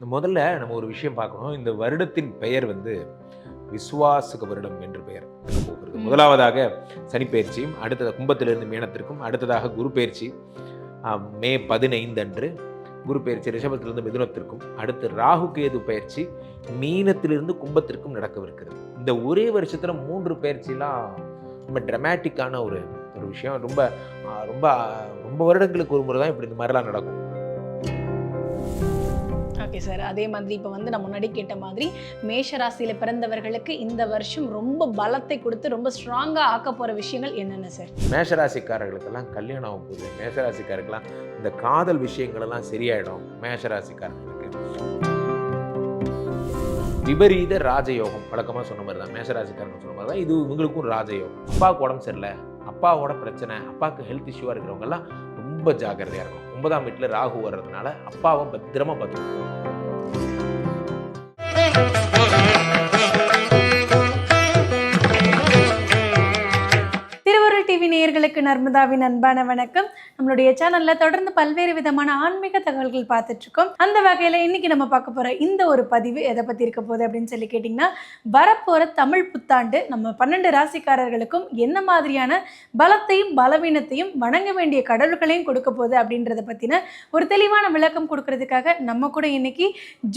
முதல்ல நம்ம ஒரு விஷயம் பார்க்கணும். இந்த வருடத்தின் பெயர் வந்து விசுவாசுக வருடம் என்று பெயர். போகிறது. முதலாவதாக சனிப்பெயர்ச்சியும் அடுத்தது கும்பத்திலிருந்து மீனத்திற்கும் அடுத்ததாக குரு பயிற்சி மே பதினைந்து அன்று குரு பயிற்சி ரிஷபத்திலிருந்து மிதுனத்திற்கும் அடுத்து ராகு கேது பயிற்சி மீனத்திலிருந்து கும்பத்திற்கும் நடக்கவிருக்கிறது. இந்த ஒரே வருஷத்துல மூன்று பயிற்சிலாம் ரொம்ப ட்ரமேட்டிக்கான ஒரு ஒரு விஷயம். ரொம்ப ரொம்ப ரொம்ப வருடங்களுக்கு ஒரு முறை தான் இப்படி இந்த மாதிரிலாம் நடக்கும். Okay sir. அதே மாதிரி இப்போ வந்து நான் முன்னாடி கேட்ட மாதிரி மேஷ ராசியில் பிறந்தவர்களுக்கு இந்த வருஷம் ரொம்ப பலத்தை கொடுத்து ரொம்ப ஸ்ட்ராங்காக ஆக்க போகிற விஷயங்கள் என்னென்ன சார்? மேஷராசிக்காரர்களுக்கெல்லாம் கல்யாணம் ஆகும் போது மேஷராசிக்காரருக்கெல்லாம் இந்த காதல் விஷயங்களெல்லாம் சரியாயிடும் மேஷராசிக்காரர்களுக்கு விபரீத ராஜயோகம். வழக்கமாக சொன்ன மாதிரி தான். மேஷராசிக்காரங்க சொன்ன மாதிரி தான். இது இவங்களுக்கும் ராஜயோகம். அப்பாவுக்கு உடம்பு சரியில்லை. அப்பாவோட பிரச்சனை அப்பாவுக்கு ஹெல்த் இஷ்யூவாக இருக்கிறவங்கெல்லாம் ரொம்ப ஜாக்கிரதையாக இருக்கும் ஒன்பதாம் வீட்டில் ராகு வர்றதுனால அப்பாவை பத்திரமா பார்த்துக்கணும். Thank you. டிவி நேயர்களுக்கு நர்மதாவின் அன்பான வணக்கம். நம்மளுடைய சேனல்ல தொடர்ந்து பல்வேறு விதமான ஆன்மீக தகவல்கள் பார்த்துட்டு இருக்கோம். அந்த வகையில இன்னைக்கு நம்ம பார்க்க போற இந்த ஒரு பதிவு எதை பத்தி இருக்க போகுது அப்படின்னு சொல்லி கேட்டிங்கன்னா வரப்போற தமிழ் புத்தாண்டு நம்ம பன்னெண்டு ராசிக்காரர்களுக்கும் என்ன மாதிரியான பலத்தையும் பலவீனத்தையும் வணங்க வேண்டிய கடவுள்களையும் கொடுக்க போகுது அப்படின்றத பத்தின ஒரு தெளிவான விளக்கம் கொடுக்கறதுக்காக நம்ம கூட இன்னைக்கு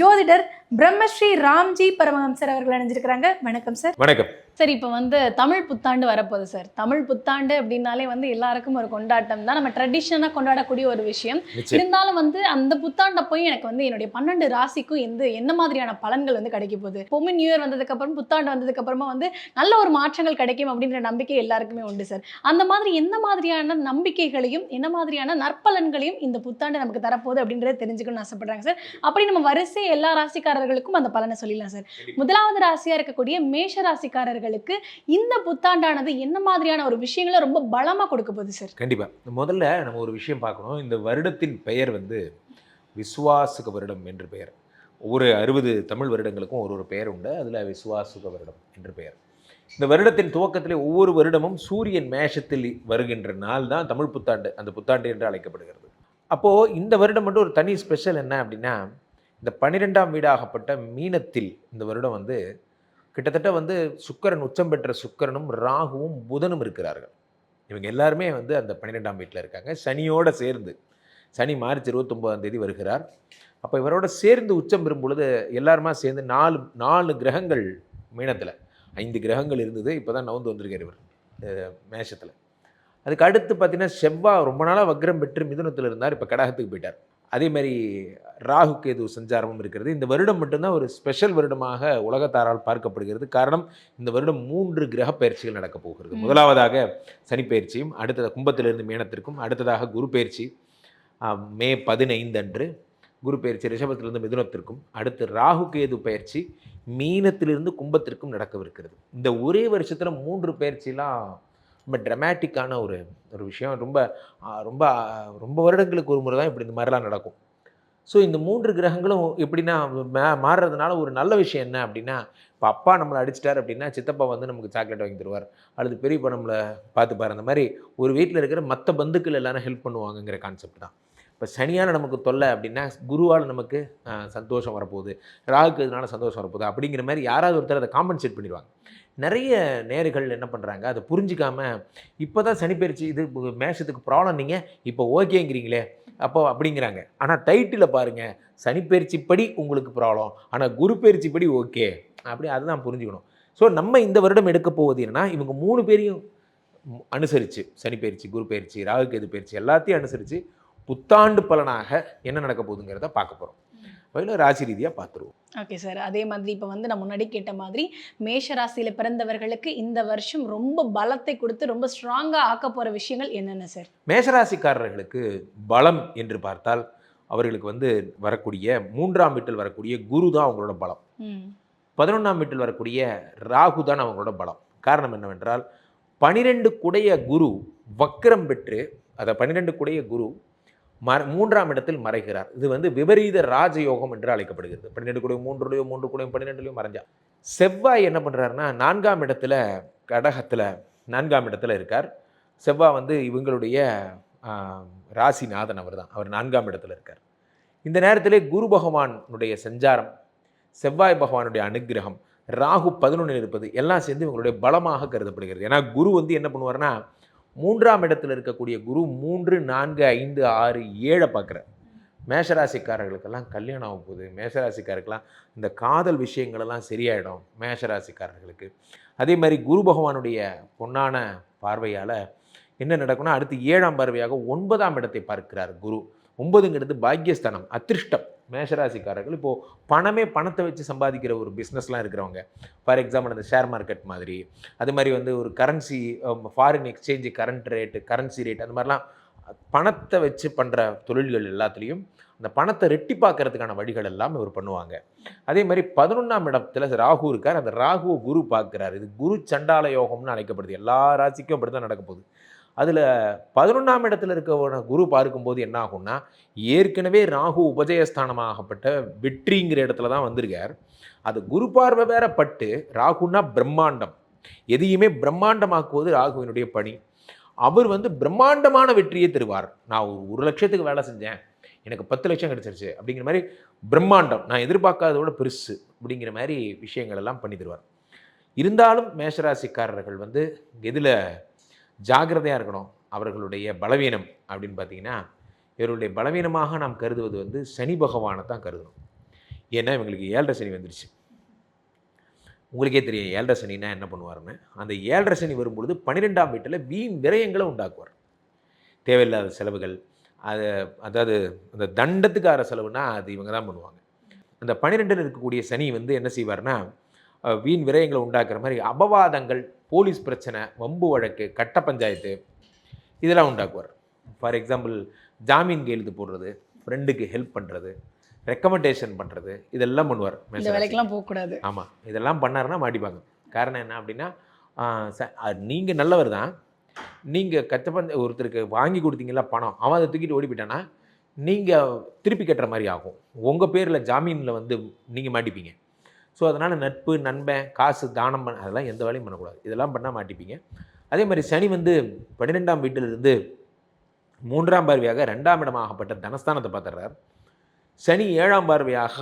ஜோதிடர் பிரம்மஸ்ரீ ராம்ஜி பரமஹம்சர் அவர்கள் அணிஞ்சிருக்கிறாங்க வணக்கம் சார். வணக்கம். சார் இப்போ வந்து தமிழ் புத்தாண்டு வரப்போகுது சார். தமிழ் புத்தாண்டு அப்படின்னாலே வந்து எல்லாருக்கும் ஒரு கொண்டாட்டம் தான். நம்ம ட்ரெடிஷனாக கொண்டாடக்கூடிய ஒரு விஷயம். இருந்தாலும் வந்து அந்த புத்தாண்டப்போயும் எனக்கு வந்து என்னுடைய பன்னெண்டு ராசிக்கும் எந்த என்ன மாதிரியான பலன்கள் வந்து கிடைக்க போகுது? எப்பவுமே நியூ இயர் வந்ததுக்கு அப்புறம் புத்தாண்டு வந்ததுக்கு அப்புறமா வந்து நல்ல ஒரு மாற்றங்கள் கிடைக்கும் அப்படின்ற நம்பிக்கை எல்லாருக்குமே உண்டு சார் அந்த மாதிரி எந்த மாதிரியான நம்பிக்கைகளையும் என்ன மாதிரியான நற்பலன்களையும் இந்த புத்தாண்டு நமக்கு தரப்போகுது அப்படின்றத தெரிஞ்சுக்கணும்னு ஆசைப்படுறாங்க சார் அப்படி நம்ம வரிசை எல்லா ராசிக்காரர்களுக்கும் அந்த பலனை சொல்லிடலாம் சார் முதலாவது ராசியா இருக்கக்கூடிய மேஷ ராசிக்காரர்களுக்கு இந்த புத்தாண்டானது என்ன மாதிரியான ஒரு விஷயங்களை ரொம்ப பலமாக கொடுக்க போகுது சார். கண்டிப்பாக முதல்ல நம்ம ஒரு விஷயம் பார்க்கணும். இந்த வருடத்தின் பெயர் வந்து விசுவாசுக வருடம் என்று பெயர். ஒவ்வொரு அறுபது தமிழ் வருடங்களுக்கும் ஒரு ஒரு பெயர் உண்டு. அதில் விசுவாசுக வருடம் என்று பெயர். இந்த வருடத்தின் துவக்கத்திலே ஒவ்வொரு வருடமும் சூரியன் மேஷத்தில் வருகின்ற நாள் தான் தமிழ் புத்தாண்டு அந்த புத்தாண்டு என்று அழைக்கப்படுகிறது. அப்போது இந்த வருடம் மட்டும் ஒரு தனி ஸ்பெஷல் என்ன அப்படின்னா இந்த பன்னிரெண்டாம் வீடாகப்பட்ட மீனத்தில் இந்த வருடம் வந்து கிட்டத்தட்ட வந்து சுக்கரன் உச்சம் பெற்ற சுக்கரனும் ராகுவும் புதனும் இருக்கிறார்கள். இவங்க எல்லாருமே வந்து அந்த பன்னிரெண்டாம் வீட்டில் இருக்காங்க. சனியோடு சேர்ந்து சனி மார்ச் இருபத்தொம்போதாம் தேதி வருகிறார். அப்போ இவரோட சேர்ந்து உச்சம் பெறும் பொழுது எல்லாருமா சேர்ந்து நாலு நாலு கிரகங்கள் மீனத்தில் ஐந்து கிரகங்கள் இருந்தது. இப்போ தான் நவுந்து வந்திருக்கார் இவர் மேஷத்தில். அதுக்கு அடுத்து பார்த்தீங்கன்னா செவ்வாய் ரொம்ப நாளாக வக்ரம் பெற்று மிதுனத்தில் இருந்தார். இப்போ கடகத்துக்கு போயிட்டார். அதே மாதிரி ராகு கேது சஞ்சாரமும் இருக்கிறது. இந்த வருடம் மட்டும்தான் ஒரு ஸ்பெஷல் வருடமாக உலகத்தாரால் பார்க்கப்படுகிறது. காரணம் இந்த வருடம் மூன்று கிரக பயிற்சிகள் நடக்கப் போகிறது. முதலாவதாக சனி பயிற்சியும் அடுத்தது கும்பத்திலிருந்து மீனத்திற்கும் அடுத்ததாக குரு பயிற்சி மே பதினைந்து அன்று குரு பயிற்சி ரிஷபத்திலிருந்து மிதுனத்திற்கும் அடுத்து ராகு கேது பயிற்சி மீனத்திலிருந்து கும்பத்திற்கும் நடக்கவிருக்கிறது. இந்த ஒரே வருஷத்தில் மூன்று பயிற்சிலாம் ரொம்ப ட்ரமேட்டிக்கான ஒரு ஒரு விஷயம். ரொம்ப ரொம்ப ரொம்ப வருடங்களுக்கு ஒரு முறை தான் இப்படி இந்த மாதிரிலாம் நடக்கும். ஸோ இந்த மூன்று கிரகங்களும் எப்படின்னா மே மாறுறதுனால ஒரு நல்ல விஷயம் என்ன அப்படின்னா இப்போ அப்பா நம்மளை அடிச்சிட்டார் அப்படின்னா சித்தப்பா வந்து நமக்கு சாக்லேட் வாங்கி தருவார். அல்லது பெரியப்பா நம்மளை பார்த்துப்பார். அந்த மாதிரி ஒரு வீட்டில் இருக்கிற மற்ற பந்துக்கள் எல்லாரும் ஹெல்ப் பண்ணுவாங்கங்கிற கான்செப்ட் தான். இப்போ சனியால் நமக்கு தொல்லை அப்படின்னா குருவால் நமக்கு சந்தோஷம் வரப்போகுது. ராகுக்கு இதனால் சந்தோஷம் வரப்போகுது. அப்படிங்கிற மாதிரி யாராவது ஒருத்தர் அதை காம்பன்சேட் பண்ணிடுவாங்க. நிறைய நேர்கள் என்ன பண்ணுறாங்க அதை புரிஞ்சிக்காம இப்போ தான் சனிப்பயிற்சி இது மேஷத்துக்கு ப்ராப்ளம் நீங்கள் இப்போ ஓகேங்கிறீங்களே அப்போ அப்படிங்கிறாங்க. ஆனால் டைட்டில் பாருங்கள் சனிப்பயிற்சி படி உங்களுக்கு ப்ராப்ளம் ஆனால் குரு பயிற்சி படி ஓகே அப்படி அதுதான் புரிஞ்சுக்கணும். ஸோ நம்ம இந்த வருடம் எடுக்க போவது என்னன்னா இவங்க மூணு பேரையும் ம், அனுசரித்து சனிப்பயிற்சி குரு பயிற்சி ராகு கேது பயிற்சி எல்லாத்தையும் அனுசரித்து புத்தாண்டு பலனாக என்ன நடக்க போகுதுங்கிறத பார்க்க போகிறோம் வகையில் ராசி ரீதியாக பார்த்துருவோம் ஓகே சார் அதே மாதிரி இப்போ வந்து நான் முன்னாடி கேட்ட மாதிரி மேஷ ராசியில பிறந்தவர்களுக்கு இந்த வருஷம் ரொம்ப பலத்தை கொடுத்து ரொம்ப ஸ்ட்ராங்கா ஆக்க போற விஷயங்கள் என்னென்ன சார் மேஷராசிக்காரர்களுக்கு பலம் என்று பார்த்தால் அவர்களுக்கு வந்து வரக்கூடிய மூன்றாம் வீட்டில் வரக்கூடிய குரு தான் அவங்களோட பலம். பதினொன்றாம் வீட்டில் வரக்கூடிய ராகு தான் அவங்களோட பலம். காரணம் என்னவென்றால் பனிரெண்டு குடைய குரு வக்ரம் பெற்று அதை பன்னிரெண்டு குடைய குரு மற மூன்றாம் இடத்தில் மறைகிறார். இது வந்து விபரீத ராஜயோகம் என்று அழைக்கப்படுகிறது. பன்னிரெண்டு கூடையும் மூன்றுலையோ மூன்று கூடையும் பன்னிரெண்டுலையும் மறைஞ்சா. செவ்வாய் என்ன பண்ணுறாருன்னா நான்காம் இடத்துல கடகத்தில் நான்காம் இடத்துல இருக்கார். செவ்வாய் வந்து இவங்களுடைய ராசிநாதன் அவர் தான் அவர் நான்காம் இடத்துல இருக்கார். இந்த நேரத்திலே குரு பகவானுடைய சஞ்சாரம் செவ்வாய் பகவானுடைய அனுக்கிரகம் ராகு பதினொன்றில் இருப்பது எல்லாம் சேர்ந்து இவங்களுடைய பலமாக கருதப்படுகிறது. ஏன்னா குரு வந்து என்ன பண்ணுவார்னா மூன்றாம் இடத்துல இருக்கக்கூடிய குரு மூன்று நான்கு ஐந்து ஆறு ஏழை பார்க்குறார். மேஷராசிக்காரர்களுக்கெல்லாம் கல்யாணம் ஆகும் போகுது. மேஷராசிக்காரருக்கெல்லாம் இந்த காதல் விஷயங்களெல்லாம் சரியாயிடும் மேஷராசிக்காரர்களுக்கு. அதே மாதிரி குரு பகவானுடைய பொன்னான பார்வையால் என்ன நடக்கும்னா அடுத்து ஏழாம் பார்வையாக ஒன்பதாம் இடத்தை பார்க்கிறார் குரு. ஒன்பதுங்கிறது பாக்கியஸ்தானம் அதிர்ஷ்டம். மேஷராசிக்காரர்கள் இப்போது பணமே பணத்தை வச்சு சம்பாதிக்கிற ஒரு பிஸ்னஸ்லாம் இருக்கிறவங்க. ஃபார் எக்ஸாம்பிள் அந்த ஷேர் மார்க்கெட் மாதிரி. அது மாதிரி வந்து ஒரு currency foreign exchange current rate currency rate அந்த மாதிரிலாம் பணத்தை வச்சு பண்ணுற தொழில்கள் எல்லாத்துலேயும் அந்த பணத்தை ரெட்டிப்பாக்கிறதுக்கான வழிகள் எல்லாம் இவர் பண்ணுவாங்க. அதே மாதிரி பதினொன்றாம் இடத்துல ராகு இருக்கார். அந்த ராகுவை குரு பார்க்குறாரு. இது குரு சண்டால யோகம்னு அழைக்கப்படுது. எல்லா ராசிக்கும் அப்படி தான் நடக்க போகுது. அதில் பதினொன்றாம் இடத்துல இருக்க குரு பார்க்கும்போது என்ன ஆகும்னா ஏற்கனவே ராகு உபஜயஸ்தானமாகப்பட்ட வெற்றிங்கிற இடத்துல தான் வந்திருக்கார். அது குரு பார்வை வேற பட்டு ராகுன்னா பிரம்மாண்டம். எதையுமே பிரம்மாண்டமாக்குவது ராகுவினுடைய பணி. அவர் வந்து பிரம்மாண்டமான வெற்றியை தருவார். நான் ஒரு ஒரு லட்சத்துக்கு வேலை செஞ்சேன் எனக்கு பத்து லட்சம் கிடச்சிருச்சு அப்படிங்கிற மாதிரி பிரம்மாண்டம் நான் எதிர்பார்க்காததோட பெருசு அப்படிங்கிற மாதிரி விஷயங்கள் எல்லாம் பண்ணி தருவார். இருந்தாலும் மேஷராசிக்காரர்கள் வந்து எதில் ஜாக்கிரதையாக இருக்கணும். அவர்களுடைய பலவீனம் அப்படின்னு பார்த்தீங்கன்னா இவருடைய பலவீனமாக நாம் கருதுவது வந்து சனி பகவானை தான் கருதணும். ஏன்னா இவங்களுக்கு ஏழரை சனி வந்துருச்சு. உங்களுக்கே தெரியும் ஏழரை சனினா என்ன பண்ணுவார்னு அந்த ஏழரை சனி வரும்பொழுது பன்னிரெண்டாம் வீட்டில் வீண் விரயங்களை உண்டாக்குவார். தேவையில்லாத செலவுகள் அது அதாவது அந்த தண்டத்துக்கார செலவுனா அது இவங்க தான் பண்ணுவாங்க. அந்த பன்னிரெண்டில் இருக்கக்கூடிய சனி வந்து என்ன செய்வார்னா வீண் விரயங்களை உண்டாக்குற மாதிரி அபவாதங்கள் போலீஸ் பிரச்சனை வம்பு வழக்கு கட்ட பஞ்சாயத்து இதெல்லாம் உண்டாக்குவார். ஃபார் எக்ஸாம்பிள் ஜாமீன் கையெழுத்து போடுறது ஃப்ரெண்டுக்கு ஹெல்ப் பண்ணுறது ரெக்கமெண்டேஷன் பண்ணுறது இதெல்லாம் பண்ணுவார் இந்த. வேலைக்கெல்லாம் போகக்கூடாது. ஆமாம் இதெல்லாம் பண்ணாருன்னா மாட்டிப்பாங்க. காரணம் என்ன அப்படின்னா நீங்கள் நல்லவர் தான். நீங்கள் கச்சப்பந்த ஒருத்தருக்கு வாங்கி கொடுத்தீங்களா பணம் அவன் அதை தூக்கிட்டு ஓடி போயிட்டானா நீங்கள் திருப்பி கட்டுற மாதிரி ஆகும். உங்கள் பேரில் ஜாமீனில் வந்து நீங்கள் மாட்டிப்பீங்க. ஸோ அதனால் நட்பு நண்பன் காசு தானம் பண்ண அதெல்லாம் எந்த வேலையும் பண்ணக்கூடாது. இதெல்லாம் பண்ணால் மாட்டிப்பீங்க. அதே மாதிரி சனி வந்து பன்னிரெண்டாம் வீட்டிலிருந்து மூன்றாம் பார்வையாக ரெண்டாம் இடமாகப்பட்ட தனஸ்தானத்தை பார்த்துடுறார். சனி ஏழாம் பார்வையாக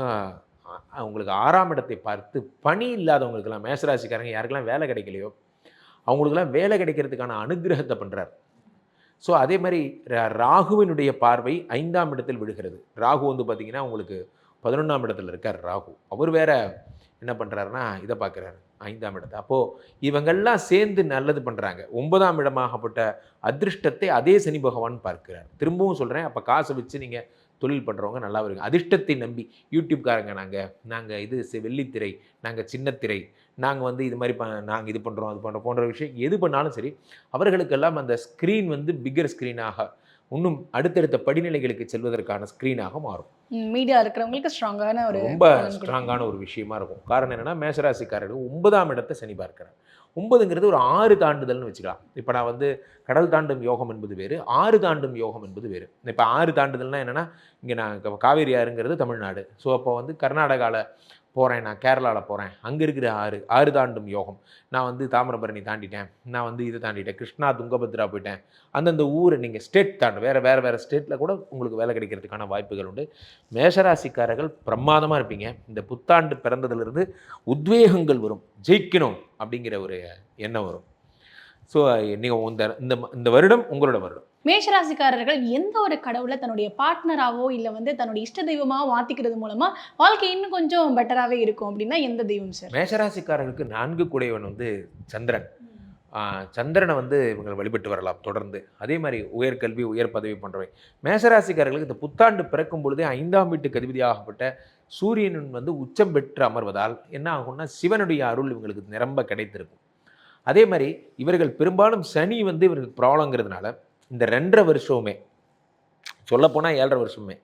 அவங்களுக்கு ஆறாம் இடத்தை பார்த்து பணி இல்லாதவங்களுக்கெல்லாம் மேசராசிக்காரங்க யாருக்கெல்லாம் வேலை கிடைக்கலையோ அவங்களுக்கெல்லாம் வேலை கிடைக்கிறதுக்கான அனுகிரகத்தை பண்ணுறார் ஸோ அதே மாதிரி ரா- ராகுவினுடைய பார்வை ஐந்தாம் இடத்தில் விழுகிறது. ராகு வந்து பார்த்திங்கன்னா உங்களுக்கு பதினொன்றாம் இடத்துல இருக்கார் ராகு. அவர் வேற என்ன பண்ணுறாருன்னா இதை பார்க்குறாரு. ஐந்தாம் இடத்தை. அப்போது இவங்கெல்லாம் சேர்ந்து நல்லது பண்ணுறாங்க ஒன்பதாம் இடமாகப்பட்ட அதிர்ஷ்டத்தை அதே சனி பகவான் பார்க்கிறார். திரும்பவும் சொல்கிறேன் அப்போ காசை வச்சு நீங்கள் தொழில் பண்ணுறவங்க நல்லா வருங்க அதிர்ஷ்டத்தை நம்பி யூடியூப்காரங்க நாங்கள் நாங்கள் இது வெள்ளித்திரை நாங்கள் சின்னத்திரை நாங்கள் வந்து இது மாதிரி ப நாங்கள் இது பண்ணுறோம் அது பண்ணுறோம் போன்ற விஷயம் எது பண்ணாலும் சரி அவர்களுக்கெல்லாம் அந்த ஸ்க்ரீன் வந்து பிக்கர் ஸ்க்ரீனாக இன்னும் அடுத்தடுத்த படிநிலைகளுக்கு செல்வதற்கான ஸ்க்ரீனாக மாறும். மீடியா இருக்கிறவங்களுக்கு ஸ்ட்ராங்கான ஒரு ரொம்ப. ஸ்ட்ராங்கான ஒரு விஷயமா இருக்கும். காரணம் என்னன்னா மேஷராசிக்காரர்கள் ஒன்பதாம் இடத்தை சனி பார்க்கிறார். ஒன்பதுங்கிறது ஒரு ஆறு தாண்டுதல்னு வச்சுக்கலாம். இப்போ நான் வந்து கடல் தாண்டும் யோகம் என்பது வேறு ஆறு தாண்டும் யோகம் என்பது வேறு. இப்போ ஆறு தாண்டுதல்னா என்னன்னா இங்கே நான் காவேரி ஆறுங்கிறது தமிழ்நாடு. ஸோ அப்போ வந்து கர்நாடகாவில் போகிறேன் நான் கேரளாவில் போகிறேன் அங்கே இருக்கிற ஆறு ஆறு தாண்டும் யோகம். நான் வந்து தாமிரபரணி தாண்டிட்டேன். நான் வந்து இதை தாண்டிட்டேன். கிருஷ்ணா துங்கபத்ரா போயிட்டேன். அந்தந்த ஊரை நீங்கள் ஸ்டேட் தாண்டு வேறு வேறு வேறு ஸ்டேட்டில் கூட உங்களுக்கு வேலை கிடைக்கிறதுக்கான வாய்ப்புகள் உண்டு. மேஷராசிக்காரர்கள் பிரமாதமாக இருப்பீங்க. இந்த புத்தாண்டு பிறந்ததுலேருந்து உத்வேகங்கள் வரும். ஜெயிக்கணும் அப்படிங்கிற ஒரு எண்ணம் வரும். ஸோ நீங்கள் இந்த இந்த இந்த வருடம் உங்களோட வருடம். மேஷராசிக்காரர்கள் எந்த ஒரு கடவுளை தன்னுடைய பார்ட்னராவோ இல்லை வந்து தன்னுடைய இஷ்ட தெய்வமாக மாற்றிக்கிறது மூலமா வாழ்க்கை இன்னும் கொஞ்சம் பெட்டராகவே இருக்கும் அப்படின்னா எந்த தெய்வம் சார்? மேஷராசிக்காரர்களுக்கு நான்கு குடையவன் வந்து சந்திரன். சந்திரனை வந்து இவங்க வழிபட்டு வரலாம் தொடர்ந்து. அதே மாதிரி உயர்கல்வி உயர் பதவி போன்றவை. மேஷராசிக்காரர்களுக்கு இந்த புத்தாண்டு பிறக்கும் பொழுதே ஐந்தாம் வீட்டுக்கு அதிபதியாகப்பட்ட சூரியன் வந்து உச்சம் பெற்று அமர்வதால் என்ன ஆகும்னா சிவனுடைய அருள் இவங்களுக்கு நிரம்ப கிடைத்திருக்கும். அதே மாதிரி இவர்கள் பெரும்பாலும் சனி வந்து இவர்களுக்கு ப்ராப்ளங்கிறதுனால இந்த ரெண்டரை வருஷமுமே சொல்லப்போனால் ஏழரை வருஷமே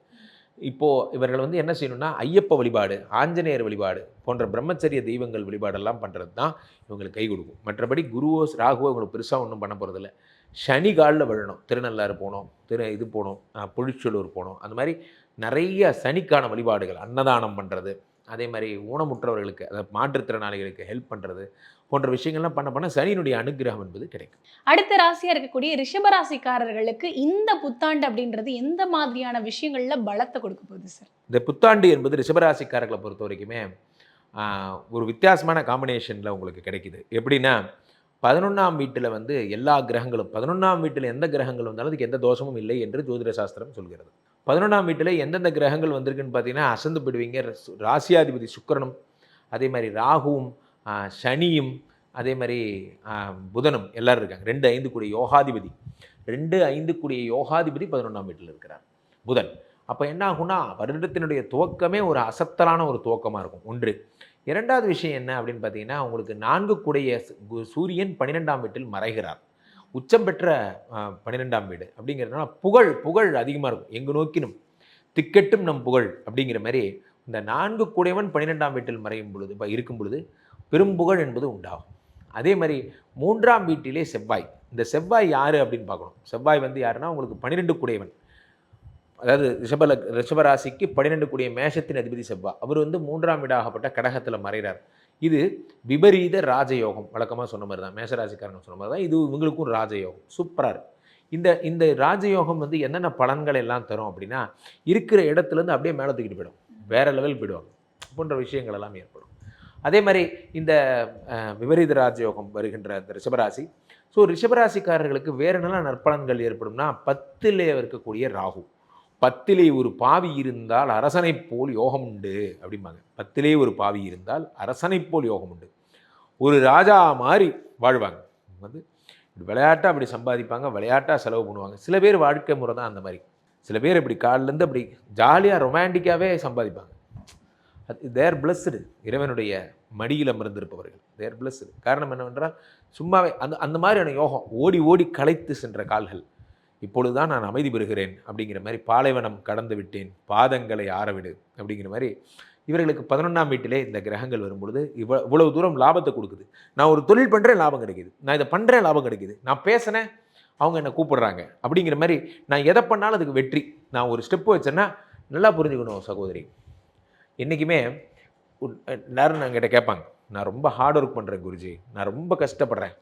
இப்போது இவர்கள் வந்து என்ன செய்யணும்னா ஐயப்ப வழிபாடு ஆஞ்சநேயர் வழிபாடு போன்ற பிரம்மச்சரிய தெய்வங்கள் வழிபாடெல்லாம் பண்ணுறது தான் இவங்களுக்கு கை கொடுக்கும். மற்றபடி குருவோ ராகுவோ இவங்களுக்கு பெருசாக ஒன்றும் பண்ண போகிறதில்ல சனி காலில் விழணும். திருநள்ளாறு போனோம் திரு இது போகணும் அஹ், போனோம். போகணும் அந்த மாதிரி நிறைய சனிக்கான வழிபாடுகள் அன்னதானம் பண்ணுறது அதே மாதிரி ஊனமுற்றவர்களுக்கு அதாவது மாற்றுத்திறனாளிகளுக்கு ஹெல்ப் பண்ணுறது போன்ற விஷயங்கள்லாம் பண்ண பண்ண சனியினுடைய அனுகிரகம் என்பது கிடைக்கும். அடுத்த ராசியா இருக்கக்கூடிய ரிஷபராசிக்காரர்களுக்கு இந்த புத்தாண்டு அப்படின்றது எந்த மாதிரியான விஷயங்கள்ல பலத்தை கொடுக்க போகுது சார் இந்த புத்தாண்டு என்பது ரிஷபராசிக்காரர்களை பொறுத்த வரைக்குமே ஒரு வித்தியாசமான காம்பினேஷனில் உங்களுக்கு கிடைக்குது. எப்படின்னா பதினொன்றாம் வீட்டில் வந்து எல்லா கிரகங்களும் பதினொன்றாம் வீட்டில் எந்த கிரகங்கள் வந்தாலும் அதுக்கு எந்த தோஷமும் இல்லை என்று ஜோதிட சாஸ்திரம் சொல்கிறது. பதினொன்றாம் வீட்டில் எந்தெந்த கிரகங்கள் வந்திருக்குன்னு பார்த்தீங்கன்னா அசந்து போயிடுவீங்க. ராசியாதிபதி சுக்கிரனும் அதே மாதிரி ராகுவும் சனியும் அதே மாதிரி புதனும் எல்லாரும் இருக்காங்க. ரெண்டு ஐந்து கூடிய யோகாதிபதி. ரெண்டு ஐந்து கூடிய யோகாதிபதி பதினொன்றாம் வீட்டில் இருக்கிறார் புதன். அப்போ என்ன ஆகும்னா வருடத்தினுடைய துவக்கமே ஒரு அசத்தலான ஒரு துவக்கமாக இருக்கும். ஒன்று. இரண்டாவது விஷயம் என்ன அப்படின்னு பார்த்தீங்கன்னா உங்களுக்கு நான்கு கூடைய கு- சூரியன் பன்னிரெண்டாம் வீட்டில் மறைகிறார். உச்சம் பெற்ற பன்னிரெண்டாம் வீடு அப்படிங்கிறதுனால புகழ் புகழ் அதிகமாக இருக்கும். எங்கு நோக்கினும் திக்கெட்டும் நம் புகழ் அப்படிங்கிற மாதிரி இந்த நான்கு கூடையவன் பன்னிரெண்டாம் வீட்டில் மறையும் பொழுது இப்போ இருக்கும் பொழுது பெரும் புகழ் என்பது உண்டாகும். அதே மாதிரி மூன்றாம் வீட்டிலே செவ்வாய். இந்த செவ்வாய் யார் அப்படின்னு பார்க்கணும். செவ்வாய் வந்து யாருன்னா உங்களுக்கு பன்னிரெண்டு குடையவன். அதாவது ரிஷபல ரிஷபராசிக்கு பன்னிரெண்டு கூடிய மேஷத்தின் அதிபதி செவ்வாய். அவர் வந்து மூன்றாம் வீடாகப்பட்ட கடகத்தில் மறைகிறார். இது விபரீத ராஜயோகம். வழக்கமாக சொன்ன மாதிரி தான். மேஷராசிக்காரன் சொன்ன மாதிரி தான். இது இவங்களுக்கும் ராஜயோகம். சூப்பராக இருக்கு. இந்த இந்த ராஜயோகம் வந்து என்னென்ன பலன்கள் எல்லாம் தரும் அப்படின்னா இருக்கிற இடத்துலேருந்து அப்படியே மேலே தூக்கிட்டு போயிடும். வேற லெவல் போயிடுவாங்க. போன்ற விஷயங்கள் எல்லாம் ஏற்படும். அதே மாதிரி இந்த விபரீத ராஜயோகம் வருகின்ற இந்த ரிஷபராசி. ஸோ ரிஷபராசிக்காரர்களுக்கு வேறு நல்ல நற்பலன்கள் ஏற்படும்னா பத்திலே இருக்கக்கூடிய ராகு. பத்திலே ஒரு பாவி இருந்தால் அரசனைப் போல் யோகம் உண்டு அப்படிம்பாங்க. பத்திலே ஒரு பாவி இருந்தால் அரசனை போல் யோகம் உண்டு. ஒரு ராஜா மாதிரி வாழ்வாங்க. வந்து விளையாட்டாக அப்படி சம்பாதிப்பாங்க விளையாட்டாக செலவு பண்ணுவாங்க. சில பேர் வாழ்க்கை முறை தான் அந்த மாதிரி. சில பேர் இப்படி காலிலேருந்து அப்படி ஜாலியாக ரொமான்டிக்காகவே சம்பாதிப்பாங்க. தேர் பிளஸ்டு இறைவனுடைய மடியில் அமர்ந்திருப்பவர்கள். தேர் பிளஸ்டு காரணம் என்னவென்றால் சும்மாவே அந்த அந்த மாதிரியான யோகம் ஓடி ஓடி களைத்து சென்ற கால்கள். இப்பொழுதுதான் நான் அமைதி பெறுகிறேன் அப்படிங்கிற மாதிரி பாலைவனம் கடந்து விட்டேன் பாதங்களை ஆறவிடு அப்படிங்கிற மாதிரி இவர்களுக்கு பதினொன்றாம் வீட்டிலே இந்த கிரகங்கள் வரும்பொழுது இவ்வளோ இவ்வளவு தூரம் லாபத்தை கொடுக்குது. நான் ஒரு தொழில் பண்ணுறேன் லாபம் கிடைக்குது. நான் இதை பண்ணுறேன் லாபம் கிடைக்குது. நான் பேசினேன் அவங்க என்னை கூப்பிடுறாங்க அப்படிங்கிற மாதிரி நான் எதை பண்ணாலும் அதுக்கு வெற்றி. நான் ஒரு ஸ்டெப்பு வச்சேன்னா நல்லா புரிஞ்சுக்கணும் சகோதரி. என்றைக்குமே எல்லாரும் என்கிட்ட கேட்பாங்க நான் ரொம்ப ஹார்ட் ஒர்க் பண்ணுறேன் குருஜி. நான் ரொம்ப கஷ்டப்படுறேன்.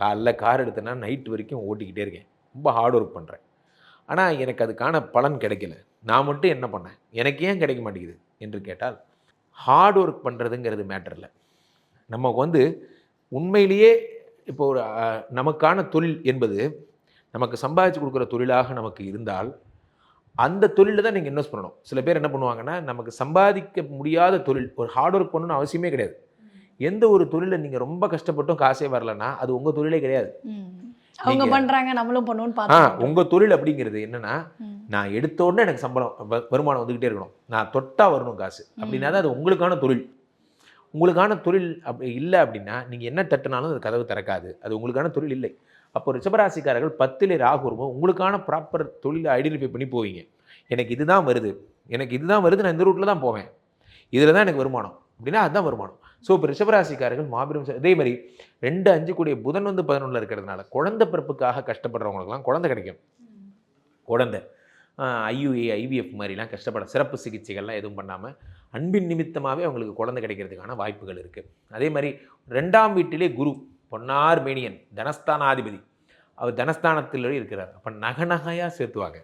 காலைல கார் எடுத்தேன்னா நைட் வரைக்கும் ஓட்டிக்கிட்டே இருக்கேன். ரொம்ப ஹார்ட் ஒர்க் பண்ணுறேன் ஆனால் எனக்கு அதுக்கான பலன் கிடைக்கல. நான் மட்டும் என்ன பண்ணேன்? எனக்கு ஏன் கிடைக்க மாட்டேங்குது? என்று கேட்டால் ஹார்ட் ஒர்க் பண்ணுறதுங்கிறது மேட்டர் இல்லை. நமக்கு வந்து உண்மையிலேயே இப்போ ஒரு நமக்கான தொழில் என்பது நமக்கு சம்பாதிச்சு கொடுக்குற தொழிலாக நமக்கு இருந்தால் அந்த தொழிலில் தான் நீங்கள் இன்வெஸ்ட் பண்ணணும். சில பேர் என்ன பண்ணுவாங்கன்னா நமக்கு சம்பாதிக்க முடியாத தொழில் ஒரு ஹார்ட் ஒர்க் பண்ணணும்னு அவசியமே கிடையாது. எந்த ஒரு தொழிலை நீங்கள் ரொம்ப கஷ்டப்பட்டும் காசே வரலன்னா அது உங்கள் தொழிலே கிடையாது. அவங்க பண்றாங்க நம்மளும் பண்ணுவோம்னு ஆ உங்கள் தொழில் அப்படிங்கிறது என்னன்னா. நான் எடுத்த உடனே எனக்கு சம்பளம் வருமானம் வந்துக்கிட்டே இருக்கணும். நான் தொட்டா வரணும் காசு. அப்படின்னா தான் அது உங்களுக்கான தொழில். உங்களுக்கான தொழில் அப்படி இல்லை அப்படின்னா நீங்கள் என்ன தட்டினாலும் அது கதவு திறக்காது. அது உங்களுக்கான தொழில் இல்லை. அப்போ ரிஷபராசிக்காரர்கள் பத்திலே ராகு வரும்போது உங்களுக்கான ப்ராப்பர் தொழிலை ஐடென்டிஃபை பண்ணி போவீங்க. எனக்கு இதுதான் வருது. எனக்கு இதுதான் வருது நான் இந்த ரூட்டில் தான் போவேன். இதில் தான் எனக்கு வருமானம். அப்படின்னா அதுதான் வருமானம். ஸோ இப்போ ரிஷபராசிக்காரர்கள் மாபெரும் இதே மாதிரி ரெண்டு அஞ்சு கூடிய புதன் வந்து பதினொன்றில் இருக்கிறதுனால குழந்தை பிறப்புக்காக கஷ்டப்படுறவங்களுக்குலாம் குழந்தை கிடைக்கும். குழந்தை. ஐயுஏ ஐவிஎஃப் மாதிரிலாம் கஷ்டப்பட சிறப்பு சிகிச்சைகள்லாம் எதுவும் பண்ணாமல் அன்பின் நிமித்தமாகவே அவங்களுக்கு குழந்தை கிடைக்கிறதுக்கான வாய்ப்புகள் இருக்குது அதே மாதிரி ரெண்டாம் வீட்டிலே குரு. பொன்னார் மேனியன் தனஸ்தானாதிபதி. அவர் தனஸ்தானத்தில் இருக்கிறார். அப்போ நகநகையாக சேர்த்துவாங்க.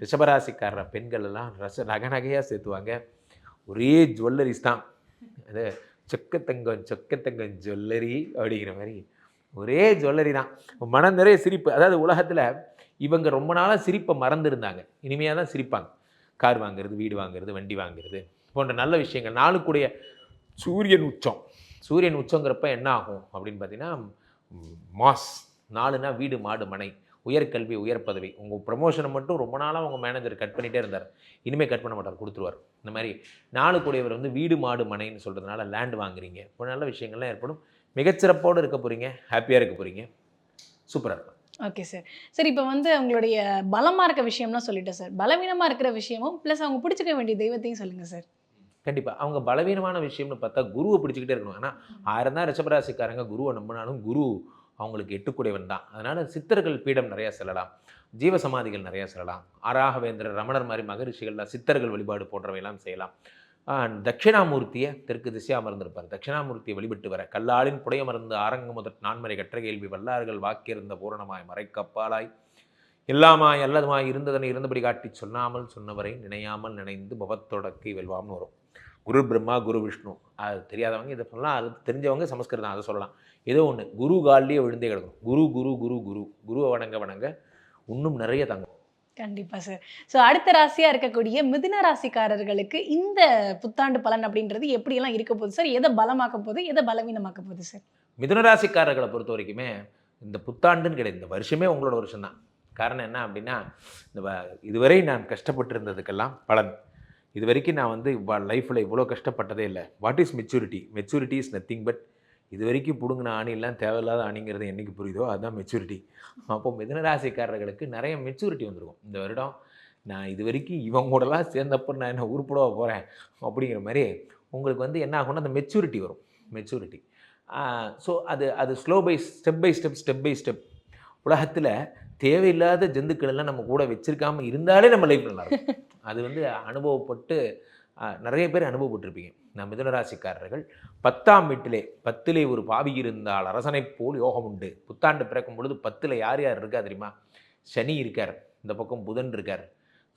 ரிஷபராசிக்காரர் பெண்கள் எல்லாம் ரச நகநகையாக சேர்த்துவாங்க. ஒரே ஜுவல்லரிஸ் தான் அது சொக்கத்தங்கம் சொக்கத்தங்கம் ஜுவல்லரி அப்படிங்கிற மாதிரி. ஒரே ஜுவல்லரி தான். மனம் நிறைய சிரிப்பு. அதாவது உலகத்தில் இவங்க ரொம்ப நாளாக சிரிப்பை மறந்துருந்தாங்க. இனிமையாக தான் சிரிப்பாங்க. கார் வாங்குறது வீடு வாங்குறது வண்டி வாங்குறது. போன்ற நல்ல விஷயங்கள். நாளுக்குடைய சூரியன் உச்சம். சூரியன் உச்சங்கிறப்ப என்ன ஆகும் அப்படின்னு பார்த்தீங்கன்னா மாஸ் நாலுனா வீடு மாடு மனை உயர்கல்வி உயர் பதவி. உங்கள் ப்ரமோஷனை மட்டும் ரொம்ப நாளாக உங்கள் மேனேஜர் கட் பண்ணிகிட்டே இருந்தார். இனிமேல் கட் பண்ண மாட்டார் கொடுத்துருவார். இந்த மாதிரி நாலு கூடியவர் வந்து வீடு மாடு மனைன்னு சொல்கிறதுனால லேண்ட் வாங்குறீங்க. இப்போ நல்ல விஷயங்கள்லாம் ஏற்படும். மிகச்சிறப்போடு இருக்க போகிறீங்க ஹாப்பியாக இருக்க போகிறீங்க சூப்பராக இருக்கும். ஓகே சார் சரி இப்போ வந்து அவங்களுடைய பலமாக இருக்க விஷயம்லாம் சொல்லிட்டேன் சார் பலவீனமாக இருக்கிற விஷயமும் ப்ளஸ் அவங்க பிடிச்சிக்க வேண்டிய தெய்வத்தையும் சொல்லுங்கள் சார் கண்டிப்பாக அவங்க பலவீனமான விஷயம்னு பார்த்தா குருவை பிடிச்சிக்கிட்டே இருக்கணும். ஆனால் ஆயிரம் தான் ரிஷபராசிக்காரங்க. குருவை நம்பினாலும் குரு அவங்களுக்கு எட்டுக்குடையவன் தான். அதனால் சித்தர்கள் பீடம் நிறையா செல்லலாம். ஜீவசமாதிகள் நிறையா செல்லலாம். ஆராகவேந்திரர் ரமணர் மாதிரி மகரிஷிகள்லாம் சித்தர்கள் வழிபாடு போன்றவையெல்லாம் செய்யலாம். தட்சிணாமூர்த்தியை தெற்கு திசையாக அமர்ந்திருப்பார். தட்சிணாமூர்த்தியை வழிபட்டு வர கல்லாளின் புடையமர்ந்து ஆரங்க முதற் நான்மறை கற்ற கேள்வி வல்லார்கள் வாக்கியிருந்த பூரணமாய் மறைக்கப்பாலாய் எல்லாமாய் அல்லதுமாய் இருந்ததனை இருந்தபடி காட்டி சொன்னாமல் சொன்னவரை நினையாமல் நினைந்து பவத்தொடக்கை வெல்வாம்னு வரும். குரு பிரம்மா குரு விஷ்ணு. அது தெரியாதவங்க இதை சொல்லலாம். அது தெரிஞ்சவங்க சமஸ்கிருதம் அதை சொல்லலாம். ஏதோ ஒன்று குரு காலிலேயே விழுந்தே கிடக்கும் குரு குரு குரு குரு. குருவை வணங்க வணங்க. இன்னும் நிறைய தங்கும் கண்டிப்பா சார் ஸோ அடுத்த ராசியா இருக்கக்கூடிய மிதுன ராசிக்காரர்களுக்கு இந்த புத்தாண்டு பலன் அப்படின்றது எப்படியெல்லாம் இருக்க போகுது சார் எதை பலமாக்க போகுது எதை பலவீனமாக்க போகுது சார் மிதுனராசிக்காரர்களை பொறுத்த வரைக்குமே இந்த புத்தாண்டுன்னு கிடையாது. இந்த வருஷமே உங்களோட வருஷம் தான் காரணம் என்ன அப்படின்னா இந்த இதுவரை நான் கஷ்டப்பட்டிருந்ததுக்கெல்லாம் பலன். இது வரைக்கும் நான் வந்து லைஃப்பில் இவ்வளோ கஷ்டப்பட்டதே இல்லை. What is maturity maturity is nothing but இது வரைக்கும் பிடுங்கின ஆணிலாம் தேவையில்லாத ஆணிங்கிறது என்னைக்கு புரியுதோ அதுதான் மெச்சூரிட்டி அப்போ மிதனராசிக்காரர்களுக்கு நிறைய மெச்சூரிட்டி வந்திருக்கும். இந்த வருடம் நான் இது வரைக்கும் இவங்க கூடலாம் சேர்ந்தப்போ நான் என்ன உருப்படவா போகிறேன் அப்படிங்கிற மாதிரி உங்களுக்கு வந்து என்ன ஆகும்னா அந்த மெச்சூரிட்டி வரும். மெச்சூரிட்டி ஸோ அது அது slow by step by step step by step உலகத்தில் தேவையில்லாத ஜந்துக்கள் எல்லாம் நம்ம கூட வச்சிருக்காம இருந்தாலே நம்ம லைஃப் நல்லா இருக்கும். அது வந்து அனுபவப்பட்டு நிறைய பேர் அனுபவப்பட்டிருப்பீங்க. நான் மிதுனராசிக்காரர்கள் பத்தாம் வீட்டிலே பத்திலே ஒரு பாவி இருந்தால் அரசனை போல் யோகம் உண்டு. புத்தாண்டு பிறக்கும் பொழுது பத்தில் யார் யார் இருக்கா தெரியுமா? சனி இருக்கார். இந்த பக்கம் புதன் இருக்கார்.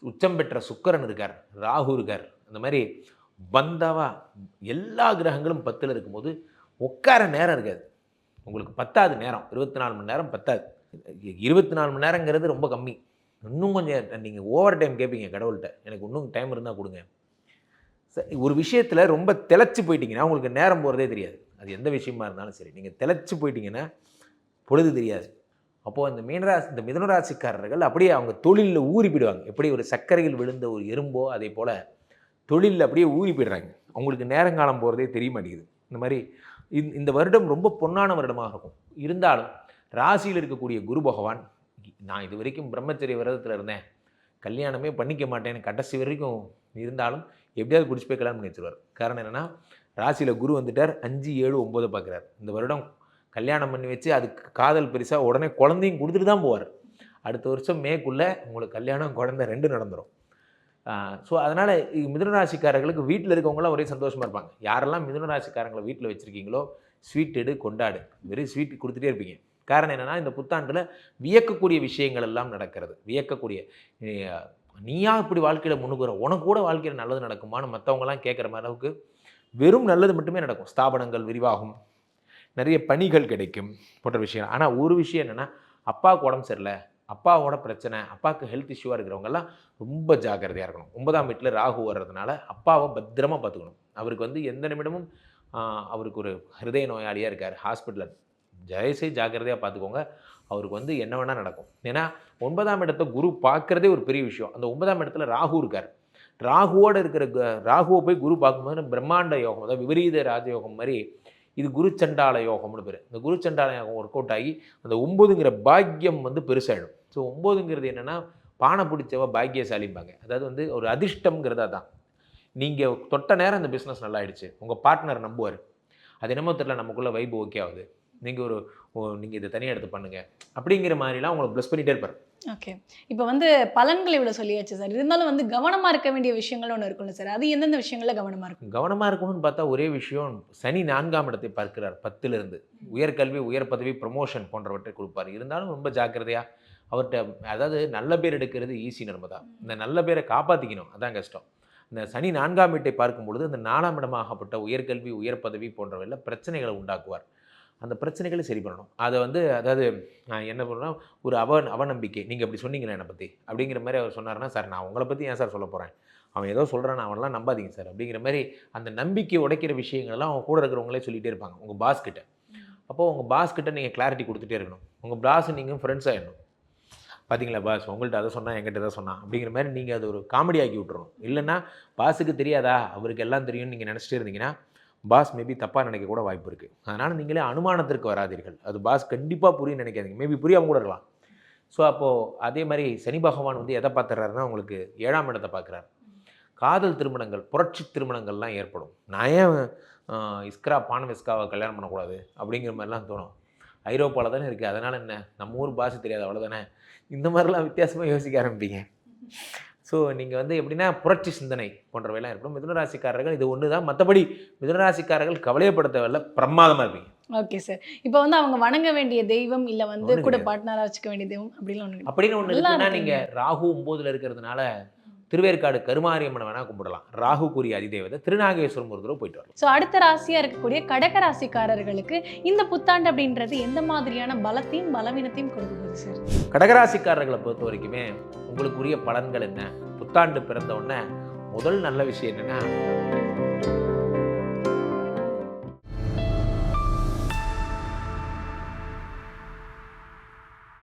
உச்சம் பெற்ற சுக்கரன் இருக்கார். ராகு இருக்கார். அந்த மாதிரி பந்தாவா எல்லா கிரகங்களும் பத்தில் இருக்கும்போது உட்கார நேரம் இருக்காது. உங்களுக்கு பத்தாது நேரம். இருபத்தி நாலு மணி நேரம் பத்தாது. இருபத்தி நாலு மணி நேரங்கிறது ரொம்ப கம்மி. இன்னும் கொஞ்சம் நீங்கள் ஓவர் டைம் கேட்பீங்க கடவுள்கிட்ட. எனக்கு இன்னும் டைம் இருந்தால் கொடுங்க. ஒரு விஷயத்தில் ரொம்ப தெளச்சு போயிட்டீங்கன்னா உங்களுக்கு நேரம் போகிறதே தெரியாது. அது எந்த விஷயமா இருந்தாலும் சரி. நீங்கள் தெளச்சு போயிட்டீங்கன்னா பொழுது தெரியாது. அப்போது அந்த மீனராசி இந்த மிதனராசிக்காரர்கள் அப்படியே அவங்க தொழிலில் ஊறி போயிடுவாங்க எப்படி ஒரு சர்க்கரையில் விழுந்த ஒரு எறும்போ அதே போல் தொழிலில் அப்படியே ஊறி போயிடுறாங்க அவங்களுக்கு நேரங்காலம் போகிறதே தெரிய மாட்டேங்குது. இந்த மாதிரி இந்த- இந்த வருடம் ரொம்ப பொன்னான வருடமாக இருக்கும். இருந்தாலும் ராசியில் இருக்கக்கூடிய குரு பகவான் நான் இது வரைக்கும் பிரம்மச்சரிய விரதத்தில் இருந்தேன். கல்யாணமே பண்ணிக்க மாட்டேன்னு கடைசி வரைக்கும் இருந்தாலும் எப்படியாவது பிடிச்சி போய் கல்யாணம் பண்ணி வச்சுருவார். காரணம் என்னென்னா ராசியில் குரு வந்துட்டார். அஞ்சு ஏழு ஒம்பது பார்க்குறாரு இந்த வருடம் கல்யாணம் பண்ணி வச்சு அதுக்கு காதல் பெருசாக உடனே குழந்தையும் கொடுத்துட்டு தான் போவார். அடுத்த வருஷம் மேக்குள்ளே உங்களுக்கு கல்யாணம் குழந்தை ரெண்டு நடந்துடும் ஸோ அதனால் மிதுனராசிக்காரர்களுக்கு வீட்டில் இருக்கவங்களாம் ஒரே சந்தோஷமாக இருப்பாங்க. யாரெல்லாம் மிதுனராசிக்காரங்களை வீட்டில் வச்சுருக்கீங்களோ ஸ்வீட் எடு கொண்டாடு. வெறும் ஸ்வீட் கொடுத்துட்டே இருப்பீங்க. காரணம் என்னென்னா இந்த புத்தாண்டில் வியக்கக்கூடிய விஷயங்கள் எல்லாம் நடக்கிறது. வியக்கக்கூடிய நீயா இப்படி வாழ்க்கையில் முன்னுக்குற உனக்கு கூட வாழ்க்கையில் நல்லது நடக்குமான்னு மற்றவங்கலாம் கேட்குற மாதிரி அளவுக்கு வெறும் நல்லது மட்டுமே நடக்கும். ஸ்தாபனங்கள் விரிவாகும். நிறைய பணிகள் கிடைக்கும் போன்ற விஷயம் ஆனால் ஒரு விஷயம் என்னென்னா அப்பாவுக்கு உடம்பு சரியில்லை அப்பாவோட பிரச்சனை அப்பாவுக்கு ஹெல்த் இஷ்யூவாக இருக்கிறவங்கெல்லாம் ரொம்ப ஜாக்கிரதையாக இருக்கணும். ஒன்பதாம் வீட்டில் ராகு வர்றதுனால அப்பாவை பத்திரமா பார்த்துக்கணும். அவருக்கு வந்து எந்த நிமிடமும் அவருக்கு ஒரு ஹிருதய நோயாளியாக இருக்கார். ஹாஸ்பிட்டலில் ஜெயசை ஜாக்கிரதையாக பார்த்துக்கோங்க அவருக்கு வந்து என்ன வேணால் நடக்கும். ஏன்னா ஒன்பதாம் இடத்த குரு பார்க்குறதே ஒரு பெரிய விஷயம். அந்த ஒன்பதாம் இடத்துல ராகு இருக்கார். ராகுவோடு இருக்கிற ராகுவை போய் குரு பார்க்கும்போது பிரம்மாண்ட யோகம் அதாவது விபரீத ராஜயோகம் மாதிரி இது குருச்சண்டால யோகம்னு பேர். இந்த குருச்சண்டால யோகம் ஒர்க் அவுட் ஆகி அந்த ஒம்பதுங்கிற பாக்கியம் வந்து பெருசாகிடும் ஸோ ஒம்பதுங்கிறது என்னென்னா பானை பிடிச்சவ பாக்கியசாலிம்பாங்க. அதாவது வந்து ஒரு அதிர்ஷ்டம்ங்கிறதா தான் நீங்கள் தொட்ட நேரம் அந்த பிஸ்னஸ் நல்லா ஆயிடுச்சு உங்கள் பார்ட்னர் நம்புவார். அது என்னமோ தெரியல நமக்குள்ளே வைப் ஓகே ஆகுது. நீங்கள் ஒரு நீங்கள் இதை தனியாக எடுத்து பண்ணுங்க. அப்படிங்கிற மாதிரிலாம் உங்களை ப்ளஸ் பண்ணிகிட்டே இருப்பார். ஓகே இப்போ வந்து பலன்கள் இவ்வளோ சொல்லியாச்சு சார் இருந்தாலும் வந்து கவனமா இருக்க வேண்டிய விஷயங்கள் ஒன்று இருக்கும்ல சார் அது எந்தெந்த விஷயங்கள்ல கவனமா இருக்கும்? கவனமாக இருக்கணும்னு பார்த்தா ஒரே விஷயம் சனி நான்காம் இடத்தை பார்க்கிறார் பத்திலிருந்து. உயர்கல்வி உயர் பதவி ப்ரமோஷன் போன்றவற்றை கொடுப்பார். இருந்தாலும் ரொம்ப ஜாக்கிரதையாக அவர்கிட்ட அதாவது நல்ல பேர் எடுக்கிறது ஈஸி நர்மதா இந்த நல்ல பேரை காப்பாற்றிக்கணும் அதான் கஷ்டம். இந்த சனி நான்காம் வீட்டை பார்க்கும் பொழுது இந்த நாலாம் இடமாகப்பட்ட உயர்கல்வி உயர் பதவி போன்றவையில் பிரச்சனைகளை உண்டாக்குவார். அந்த பிரச்சனைகளை சரி பண்ணணும். அதை வந்து அதாவது நான் என்ன பண்ணுறேன்னா ஒரு அவ அவநம்பிக்கை நீங்கள் அப்படி சொன்னீங்களே என்னை பற்றி அப்படிங்கிற மாதிரி அவர் சொன்னார்னா சார் நான் உங்களை பற்றி ஏன் சார் சொல்ல போகிறேன் அவன் ஏதோ சொல்கிறான் அவனெல்லாம் நம்பாதீங்க சார். அப்படிங்கிற மாதிரி அந்த நம்பிக்கை உடைக்கிற விஷயங்கள்லாம் அவங்க கூட இருக்கிறவங்களே சொல்லிகிட்டே இருப்பாங்க உங்கள் பாஸ் கிட்ட. அப்போது உங்கள் பாஸ் கிட்ட நீங்கள் கிளாரிட்டி கொடுத்துட்டே இருக்கணும். உங்கள் பாஸ் நீங்கள் ஃப்ரெண்ட்ஸ் ஆகிடணும் பார்த்தீங்களா பாஸ் உங்கள்கிட்ட அதை சொன்னா என்கிட்ட தான் சொன்னான் அப்படிங்கிற மாதிரி நீங்கள் அது ஒரு காமெடி ஆக்கி விட்றணும் இல்லைன்னா பாஸுக்கு தெரியாதா? அவருக்கு எல்லாம் தெரியும்னு நீங்கள் நினச்சிட்டே இருந்தீங்கன்னா பாஸ் மேபி தப்பாக நினைக்க கூட வாய்ப்பு இருக்குது அதனால் நீங்களே அனுமானத்திற்கு வராதீர்கள். அது பாஸ் கண்டிப்பாக புரியும் நினைக்காதீங்க. மேபி புரியாமல் கூட இருக்கலாம். ஸோ அப்போது அதே மாதிரி சனி பகவான் வந்து எதை பார்த்துறாருன்னா உங்களுக்கு ஏழாம் இடத்தை பார்க்குறாரு. காதல் திருமணங்கள் புரட்சி திருமணங்கள்லாம் ஏற்படும். நான் ஏன் ஆஹ், இஸ்க்ரா பானவிஸ்காவை கல்யாணம் பண்ணக்கூடாது? அப்படிங்கிற மாதிரிலாம் தோணும். ஐரோப்பாவில் தானே இருக்குது அதனால் என்ன? நம்ம ஊர் பாஷை தெரியாது. அவ்வளோதானே இந்த மாதிரிலாம் வித்தியாசமாக யோசிக்க ஆரம்பிப்பீங்க. ஸோ நீங்கள் வந்து எப்படின்னா புரட்சி சிந்தனை போன்றவையெல்லாம் இருக்கணும் மிதுனராசிக்காரர்கள் இது ஒன்று தான். மற்றபடி மிதுனராசிக்காரர்கள் கவலையப்படுத்தவில்லை பிரமாதமாக இருப்பீங்க. ஓகே சார் இப்போ வந்து அவங்க வணங்க வேண்டிய தெய்வம் இல்ல வந்து கூட கிடையாது. பார்ட்னரா வச்சுக்க வேண்டிய தெய்வம் அப்படின்னு ஒன்று இருக்குன்னா இருக்குங்க. நீங்கள் ராகு ஒம்போதுல இருக்கிறதுனால திருவேற்காடு கருமாரியம்மனை வேணால் கும்பிடலாம். ராகுக்குரிய அதிதேவதை திருநாகேஸ்வரம் ஒரு தடவை போயிட்டு வரலாம். ஸோ அடுத்த ராசியா இருக்கக்கூடிய கடக ராசிக்காரர்களுக்கு இந்த புத்தாண்டு அப்படின்றது எந்த மாதிரியான பலத்தையும் பலவீனத்தையும் கொடுக்க போகுது சார் கடகராசிக்காரர்களை பொறுத்த வரைக்குமே உங்களுக்குரிய பலன்கள் என்ன? புத்தாண்டு பிறந்த உடனே முதல் நல்ல விஷயம் என்னன்னா